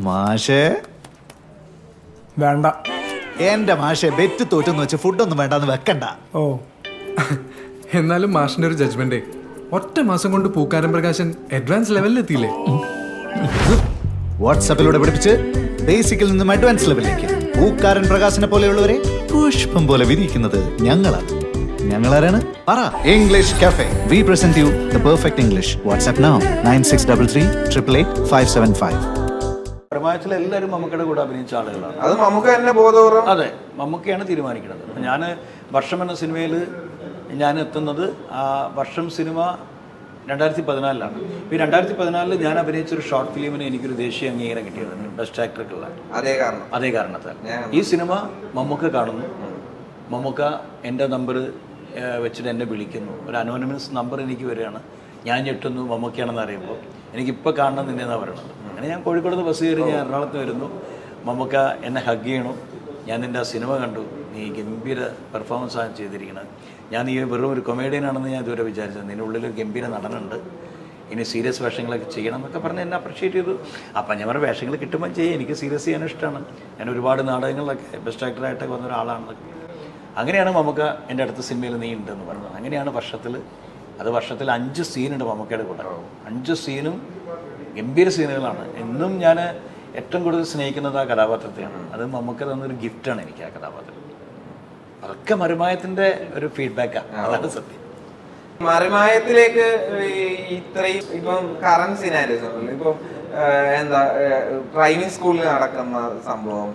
മാഷേ. വേണ്ട. എന്റെ മാഷെ ബെറ്റ് തോറ്റെന്ന് വെച്ച് ഫുഡൊന്നും വേണ്ടെന്ന് വെക്കണ്ട. ഓ. എന്നാലും മാഷിന്റെ ഒരു ജഡ്ജ്മെന്റ് ഒറ്റ മാസം കൊണ്ട് പൂക്കാരൻ പ്രകാശൻ അഡ്വാൻസ് ലെവലിൽ എത്തിയില്ലേ? വാട്സാപ്പിലൂടെ പഠിപ്പിച്ച് ബേസിക്കിൽ നിന്നും അഡ്വാൻസ് ലെവലിലേക്ക് പൂക്കാരൻ പ്രകാശനെ പോലെയുള്ളവരെ പുഷ്പം പോലെ വിരിയിക്കുന്നത് ഞങ്ങളാണ്. ഞങ്ങളാരാണ്? പറ. English cafe we present you the perfect English WhatsApp now nine six double three triple eight five seven five പ്രമായത്തിൽ എല്ലാവരും മമ്മൂക്കയുടെ കൂടെ അഭിനയിച്ച ആളുകളാണ്. അത് മമ്മൂക്ക തന്നെ ബോധപൂർവം അതെ മമ്മൂക്കയാണ് തീരുമാനിക്കുന്നത്. ഞാൻ വർഷം എന്ന സിനിമയിൽ ഞാൻ എത്തുന്നത് ആ വർഷം സിനിമ രണ്ടായിരത്തി പതിനാലിലാണ് ഈ രണ്ടായിരത്തി പതിനാലിൽ ഞാൻ അഭിനയിച്ച ഒരു ഷോർട്ട് ഫിലിമിന് എനിക്കൊരു ദേശീയ അംഗീകാരം കിട്ടിയത് ബെസ്റ്റ് ആക്ടർക്കുള്ള. അതേ കാരണം. അതേ കാരണത്താൽ. ഈ സിനിമ മമ്മൂക്ക കാണുന്നു. മമ്മൂക്ക എന്റെ നമ്പർ വെച്ചിട്ട് എന്നെ വിളിക്കുന്നു. ഒരു അനോണിമസ് നമ്പർ എനിക്ക് വരികയാണ്. ഞാൻ ഞെട്ടുന്നു മമ്മൂക്കയാണെന്ന് അറിയുമ്പോൾ. എനിക്കിപ്പോൾ കാണണം നിന്നെന്നാണ് പറയണത്. അങ്ങനെ ഞാൻ കോഴിക്കോട് ബസ് കയറി ഞാൻ എറണാകുളത്ത് വരുന്നു. മമ്മക്ക എന്നെ ഹഗ് ചെയ്യണു. ഞാൻ നിന്റെ ആ സിനിമ കണ്ടു. നീ ഗംഭീര പെർഫോമൻസ് ആണ് ചെയ്തിരിക്കുന്നത് ഞാൻ നീ വെറും ഒരു കൊമേഡിയൻ ആണെന്ന് ഞാൻ ഇതുവരെ വിചാരിച്ചത്. നിന്റെ ഉള്ളിൽ ഒരു ഗംഭീര നടനുണ്ട്. ഇനി സീരിയസ് വേഷങ്ങളൊക്കെ ചെയ്യണം എന്നൊക്കെ പറഞ്ഞ് എന്നെ അപ്രിഷ്യേറ്റ് ചെയ്തു. അപ്പം ഞാൻ പറഞ്ഞ വേഷങ്ങൾ കിട്ടുമ്പോൾ ചെയ്യാം. എനിക്ക് സീരിയസ് ചെയ്യാൻ ഇഷ്ടമാണ് ഞാൻ ഒരുപാട് നാടകങ്ങളിലൊക്കെ ബെസ്റ്റ് ആക്ടറായിട്ടൊക്കെ വന്ന ഒരാളാണ് അങ്ങനെയാണ് മമ്മക്ക എന്റെ അടുത്ത സിനിമയിൽ നീ ഉണ്ടെന്ന് പറഞ്ഞത്. അങ്ങനെയാണ് വർഷത്തിൽ അത് വർഷത്തിൽ അഞ്ച് സീനുണ്ട് മമ്മൂക്കയുടെ കൂടെ. അഞ്ച് സീനും ഗംഭീര സീനുകളാണ് എന്നും ഞാൻ ഏറ്റവും കൂടുതൽ സ്നേഹിക്കുന്നത് ആ കഥാപാത്രത്തെയാണ്. അത് മമ്മൂക്ക തന്നൊരു ഗിഫ്റ്റാണ് എനിക്ക് ആ കഥാപാത്രം അതൊക്കെ മരുമായത്തിന്റെ ഒരു ഫീഡ്ബാക്കാണ് അതാണ് സത്യം. മറിമായത്തിലേക്ക് ഇത്രയും ഇപ്പം കറൻസിനായിരുന്നു സിനാരിയോസ് ഇപ്പം എന്താ ഡ്രൈവിംഗ് സ്കൂളിൽ നടക്കുന്ന സംഭവം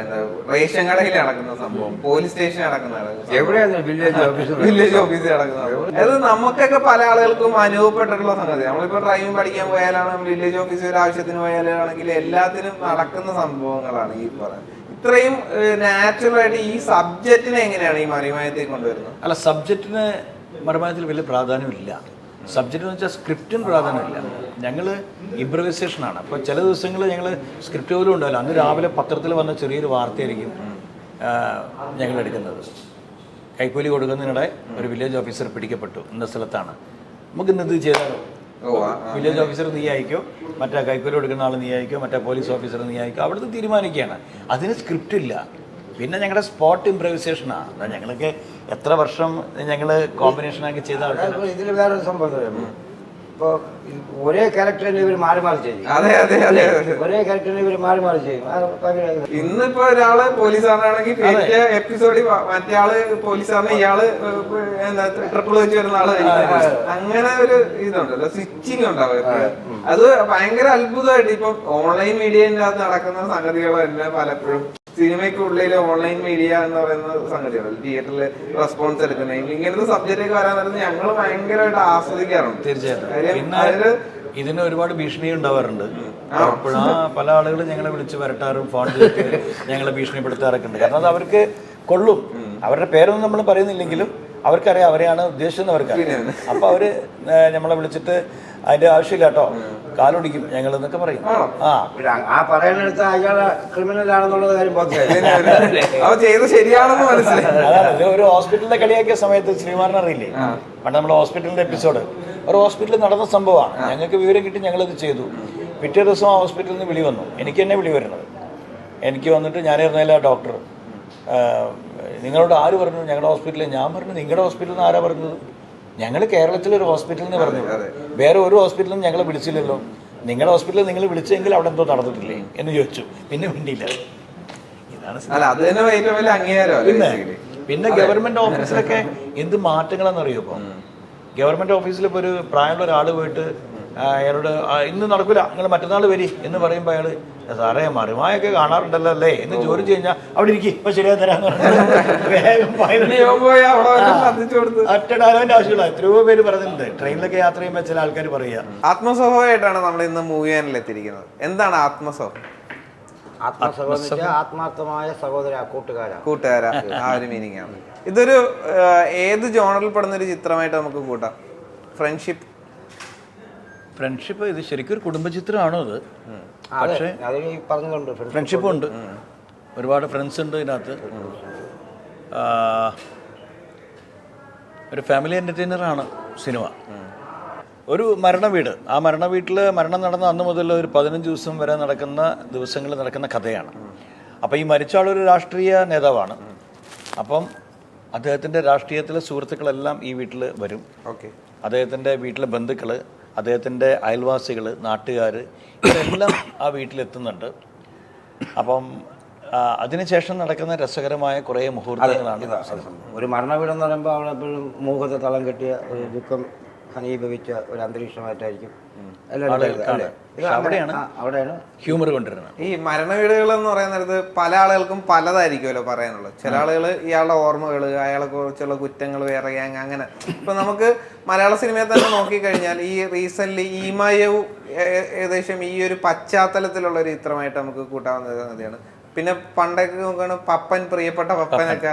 എന്താ റേഷൻ കടയിൽ നടക്കുന്ന സംഭവം പോലീസ് സ്റ്റേഷൻ നടക്കുന്ന എവിടെയാണ് വില്ലേജ് ഓഫീസ് വില്ലേജ് ഓഫീസിൽ നടക്കുന്ന അത് നമുക്കൊക്കെ പല ആളുകൾക്കും അനുഭവപ്പെട്ടിട്ടുള്ള സംഗതി. നമ്മളിപ്പോ ഡ്രൈവിംഗ് പഠിക്കാൻ പോയാലാണ് വില്ലേജ് ഓഫീസിൽ ഒരു ആവശ്യത്തിന് പോയാലാണെങ്കിൽ എല്ലാത്തിനും നടക്കുന്ന സംഭവങ്ങളാണ് ഈ പറയുന്നത്. ഇത്രയും നാച്ചുറൽ ആയിട്ട് ഈ സബ്ജക്റ്റിനെ എങ്ങനെയാണ് ഈ മറിമായത്തേക്ക് കൊണ്ടുവരുന്നത്? അല്ല സബ്ജക്റ്റിന് മറിമായത്തിൽ വലിയ പ്രാധാന്യമില്ല. സബ്ജക്റ്റ് എന്ന് വെച്ചാൽ സ്ക്രിപ്റ്റിന് പ്രാധാന്യമില്ല. ഞങ്ങൾ ഇമ്പ്രവൈസേഷനാണ് അപ്പോൾ ചില ദിവസങ്ങൾ ഞങ്ങൾ സ്ക്രിപ്റ്റ് പോലും ഉണ്ടാവില്ല. അന്ന് രാവിലെ പത്രത്തിൽ വന്ന ചെറിയൊരു വാർത്തയായിരിക്കും ഞങ്ങൾ എടുക്കുന്നത്. കൈക്കൂലി കൊടുക്കുന്നതിനിടെ ഒരു വില്ലേജ് ഓഫീസർ പിടിക്കപ്പെട്ടു ഇന്ന സ്ഥലത്താണ്. നമുക്ക് ഇന്ന് ഇത് ചെയ്താലോ. വില്ലേജ് ഓഫീസർ നീ അയക്കോ മറ്റേ കൈക്കൂലി കൊടുക്കുന്ന ആൾ നീ അയക്കോ മറ്റേ പോലീസ് ഓഫീസർ നീ അയക്കോ അവിടുത്തെ തീരുമാനിക്കുകയാണ്. അതിന് സ്ക്രിപ്റ്റ് ഇല്ല. പിന്നെ ഞങ്ങളുടെ സ്പോട്ട് ഇംപ്രവൈസേഷനാണ് ഞങ്ങൾക്ക് എത്ര വർഷം ഞങ്ങൾ കോമ്പിനേഷനാക്കി ചെയ്ത ആൾക്കാർ ഇതിൽ വേറെ സംഭവം ഇപ്പൊ ഒരേ ക്യാരക്ടറിനെ ഇവർ മാറി മാറി ചെയ്യും. അതെ അതെ അതെ. ഒരേ ക്യാരക്ടറിനെ ഇവർ മാറി മാറി ചെയ്യും. ഇന്നിപ്പോ ഒരാൾ പോലീസ് ആണെങ്കിൽ എപ്പിസോഡിൽ മറ്റേ ആൾ ആണ് ഇയാൾ എന്താ ട്രിപ്പിൾ വെച്ച് വരുന്ന ആൾ അങ്ങനെ ഒരു ഇതുണ്ടല്ലോ സ്വിച്ചിങ് ഉണ്ടാവും അത്. ഭയങ്കര അത്ഭുതമായിട്ട് ഇപ്പൊ ഓൺലൈൻ മീഡിയന്റെ അകത്ത് നടക്കുന്ന സംഗതികൾ തന്നെ പലപ്പോഴും സിനിമയ്ക്കുള്ളിൽ ഓൺലൈൻ മീഡിയ എന്ന് പറയുന്ന സംഗതിയാണ്. തിയേറ്ററിൽ റെസ്പോൺസ് എടുക്കുന്നത്. ഇങ്ങനത്തെ സബ്ജക്റ്റ് ഒക്കെ വരാൻ നേരത്തെ ഞങ്ങൾ ഭയങ്കരമായിട്ട് ആസ്വദിക്കാറുണ്ട്. തീർച്ചയായിട്ടും. ഇതിന് ഒരുപാട് ഭീഷണി ഉണ്ടാവാറുണ്ട്. അപ്പോഴാ ആ. പല ആളുകളും ഞങ്ങളെ വിളിച്ച് വരട്ടാറും ഫോൺ ചെയ്തിട്ട് ഞങ്ങളെ ഭീഷണിപ്പെടുത്താറൊക്കെ ഉണ്ട്. കാരണം അത് അവർക്ക് കൊള്ളും. അവരുടെ പേരൊന്നും നമ്മൾ പറയുന്നില്ലെങ്കിലും അവർക്കറിയാം അവരെയാണ് ഉദ്ദേശിച്ചത് അവർക്കറിയാം. അപ്പൊ അവർ നമ്മളെ വിളിച്ചിട്ട് അതിന്റെ ആവശ്യമില്ല കേട്ടോ. കാലൊടിക്കും ഞങ്ങൾ എന്നൊക്കെ പറയും ആ. ആ പറയുന്നിടത്ത് അയാളെ ക്രിമിനൽ ആണെന്നുള്ള കാര്യം അവ ചെയ്ത് ശരിയാണെന്ന് മനസ്സിലായി. അതാണ്. ഇത് ഒരു ഹോസ്പിറ്റലിലെ കളിയാക്കിയ സമയത്ത് ശ്രീമാരൻ അറിയില്ലേ? പണ്ട് നമ്മുടെ ഹോസ്പിറ്റലിന്റെ എപ്പിസോഡ്. ഒരു ഹോസ്പിറ്റലിൽ നടന്ന സംഭവമാണ്. ഞങ്ങൾക്ക് വിവരം കിട്ടി ഞങ്ങൾ ഇത് ചെയ്തു. പിറ്റേ ദിവസം ആ ഹോസ്പിറ്റലിൽ നിന്ന് വിളി വന്നു. എനിക്ക് തന്നെ വിളി വരുന്നത്. എനിക്ക് വന്നിട്ട് ഞാനിരുന്നില്ല ഡോക്ടർ. നിങ്ങളോട് ആര് പറഞ്ഞു? ഞങ്ങളുടെ ഹോസ്പിറ്റലിൽ ഞാൻ പറഞ്ഞു. നിങ്ങളുടെ ഹോസ്പിറ്റലിൽ നിന്ന് ആരാ പറഞ്ഞത്? ഞങ്ങൾ കേരളത്തിലെ ഒരു ഹോസ്പിറ്റലിൽ നിന്ന് പറഞ്ഞു വേറെ ഒരു ഹോസ്പിറ്റലും ഞങ്ങളെ വിളിച്ചില്ലല്ലോ. നിങ്ങളുടെ ഹോസ്പിറ്റലിൽ നിങ്ങൾ വിളിച്ചെങ്കിൽ അവിടെ എന്തോ നടന്നിട്ടില്ലേ എന്ന് ചോദിച്ചു. പിന്നെ വേണ്ടിയില്ല ഇതാണ് പിന്നെ പിന്നെ ഗവൺമെന്റ് ഓഫീസിലൊക്കെ എന്ത് മാറ്റങ്ങളാണെന്ന് അറിയോ ഇപ്പൊ ഗവൺമെന്റ് ഓഫീസിൽ ഇപ്പൊ ഒരു പ്രായമുള്ള ഒരാൾ പോയിട്ട് അയാളോട് ഇന്ന് നടക്കൂല നിങ്ങൾ മറ്റന്നാൾ വരി എന്ന് പറയുമ്പോൾ അയാൾ സാറേ മറിമായൊക്കെ കാണാറുണ്ടല്ലോ അല്ലേ? എന്ന് ചോദിച്ചു കഴിഞ്ഞാൽ അവിടെ ഇരിക്കും ഇപ്പൊ ശരിയാ തരാന്ന് പറഞ്ഞ്. ആവശ്യമില്ല. എത്രയോ പേര് പറഞ്ഞിട്ടുണ്ട് ട്രെയിനിലൊക്കെ യാത്ര ചെയ്യുമ്പോൾ ചില ആൾക്കാർ പറയുക ആത്മസഹമായിട്ടാണ് നമ്മൾ ഇന്ന് മൂവി ചാനലിൽ എത്തിയിരിക്കുന്നത്. എന്താണ് വെച്ചാൽ ആത്മാർത്ഥമായ സഹോദര കൂട്ടുകാരാ. കൂട്ടുകാര. ആ ഒരു മീനിങ് ആണ്. ഇതൊരു ഏത് ജോണറിൽ പെടുന്ന ഒരു ചിത്രമായിട്ട് നമുക്ക് കൂട്ടാം. ഫ്രണ്ട്ഷിപ്പ് ഫ്രണ്ട്ഷിപ്പ് ഇത് ശരിക്കും ഒരു കുടുംബചിത്രമാണോ അത്? പക്ഷേ പറഞ്ഞുകൊണ്ട് ഫ്രണ്ട്ഷിപ്പും ഉണ്ട്. ഒരുപാട് ഫ്രണ്ട്സ് ഉണ്ട് ഇതിനകത്ത്. ഒരു ഫാമിലി എന്റർടൈനറാണ് സിനിമ. ഒരു മരണ വീട് ആ മരണ വീട്ടിൽ മരണം നടന്ന അന്ന് മുതൽ ഒരു പതിനഞ്ച് ദിവസം വരെ നടക്കുന്ന ദിവസങ്ങളിൽ നടക്കുന്ന കഥയാണ്. അപ്പോൾ ഈ മരിച്ച ആളൊരു രാഷ്ട്രീയ നേതാവാണ്. അപ്പം അദ്ദേഹത്തിന്റെ രാഷ്ട്രീയത്തിലെ സുഹൃത്തുക്കളെല്ലാം ഈ വീട്ടിൽ വരും. ഓക്കെ. അദ്ദേഹത്തിന്റെ വീട്ടിലെ ബന്ധുക്കൾ അദ്ദേഹത്തിന്റെ അയൽവാസികൾ നാട്ടുകാർ ഇതെല്ലാം ആ വീട്ടിലെത്തുന്നുണ്ട് അപ്പം അതിനുശേഷം നടക്കുന്ന രസകരമായ കുറേ മുഹൂർത്തങ്ങളാണ്. ഒരു മരണവീടെന്ന് പറയുമ്പോൾ അവിടെ എപ്പോഴും മൂഹത്തെ തളം കെട്ടിയ ഒരു ദുഃഖം ഖനീഭവിച്ച ഒരു അന്തരീക്ഷമായിട്ടായിരിക്കും. അവിടെയാണ് അവിടെയാണ്. ഹ്യൂമർ ഈ മരണ വീടുകൾ എന്ന് പറയുന്ന നേരത്ത് പല ആളുകൾക്കും പലതായിരിക്കുമല്ലോ പറയാനുള്ളത്. ചില ആളുകൾ ഇയാളുടെ ഓർമ്മകൾ അയാളെ കുറിച്ചുള്ള കുറ്റങ്ങൾ വേറെ ഗ്യാങ് അങ്ങനെ. ഇപ്പൊ നമുക്ക് മലയാള സിനിമയെ തന്നെ നോക്കിക്കഴിഞ്ഞാൽ ഈ റീസെന്റ് ഈമയവും ഏകദേശം ഈ ഒരു പശ്ചാത്തലത്തിലുള്ള ഒരു ചിത്രമായിട്ട് നമുക്ക് കൂട്ടാവുന്ന സംഗതിയാണ് പിന്നെ പണ്ടൊക്കെ നോക്കുകയാണ് പപ്പൻ പ്രിയപ്പെട്ട പപ്പനൊക്കെ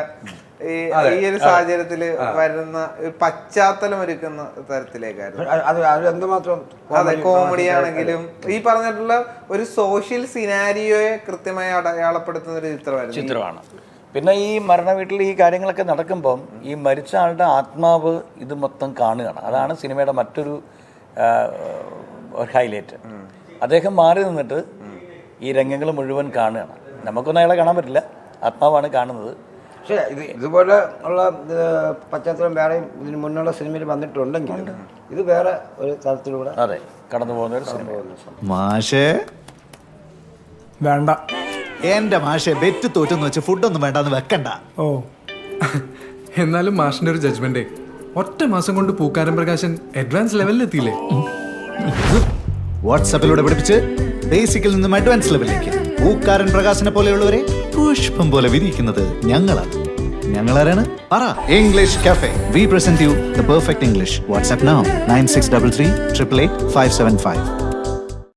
ഈ ഈ ഒരു സാഹചര്യത്തിൽ വരുന്ന ഒരു പശ്ചാത്തലം ഒരുക്കുന്ന തരത്തിലേക്കായിരുന്നു. എന്തുമാത്രം അതെ കോമഡി ആണെങ്കിലും ഈ പറഞ്ഞിട്ടുള്ള ഒരു സോഷ്യൽ സിനാരിയോയെ കൃത്യമായി അടയാളപ്പെടുത്തുന്ന ഒരു ചിത്രമായിരുന്നു ചിത്രമാണ്. പിന്നെ ഈ മരണ വീട്ടിൽ ഈ കാര്യങ്ങളൊക്കെ നടക്കുമ്പം ഈ മരിച്ച ആളുടെ ആത്മാവ് ഇത് മൊത്തം കാണുകയാണ്. അതാണ് സിനിമയുടെ മറ്റൊരു ഒരു ഹൈലൈറ്റ് അദ്ദേഹം മാറി നിന്നിട്ട് ഈ രംഗങ്ങൾ മുഴുവൻ കാണുകയാണ്. നമുക്കൊന്നും അയാളെ കാണാൻ പറ്റില്ല. ആത്മാവാണ് കാണുന്നത്. പക്ഷേ ഇത് ഇതുപോലെ ഉള്ള പശ്ചാത്തലം വേറെയും ഇതിന് മുന്നുള്ള സിനിമയിൽ വന്നിട്ടുണ്ടെങ്കിൽ ഇത് വേറെ ഒരു തരത്തിലൂടെ അതെ കടന്നു പോകുന്ന ഒരു സിനിമ. മാഷേ. വേണ്ട. എന്റെ മാഷെ ബെറ്റ് തോറ്റെന്ന് വെച്ച് ഫുഡൊന്നും വേണ്ടെന്ന് വെക്കണ്ട. ഓ. എന്നാലും മാഷിന്റെ ഒരു ജഡ്ജ്മെന്റ് ഒറ്റ മാസം കൊണ്ട് പൂക്കാരൻ പ്രകാശൻ അഡ്വാൻസ് ലെവലിൽ എത്തിയില്ലേ? വാട്സാപ്പിലൂടെ പഠിപ്പിച്ച് ബേസിക്കിൽ നിന്നും അഡ്വാൻസ് ലെവലിലേക്ക് പൂക്കാരൻ പ്രകാശനെ പോലെയുള്ളവരെ പുഷ്പം പോലെ വിരിയിക്കുന്നത് ഞങ്ങളാണ്. ഞങ്ങളാരാണ്? പറ. English cafe we present you the perfect English WhatsApp now nine six double three triple eight five seven five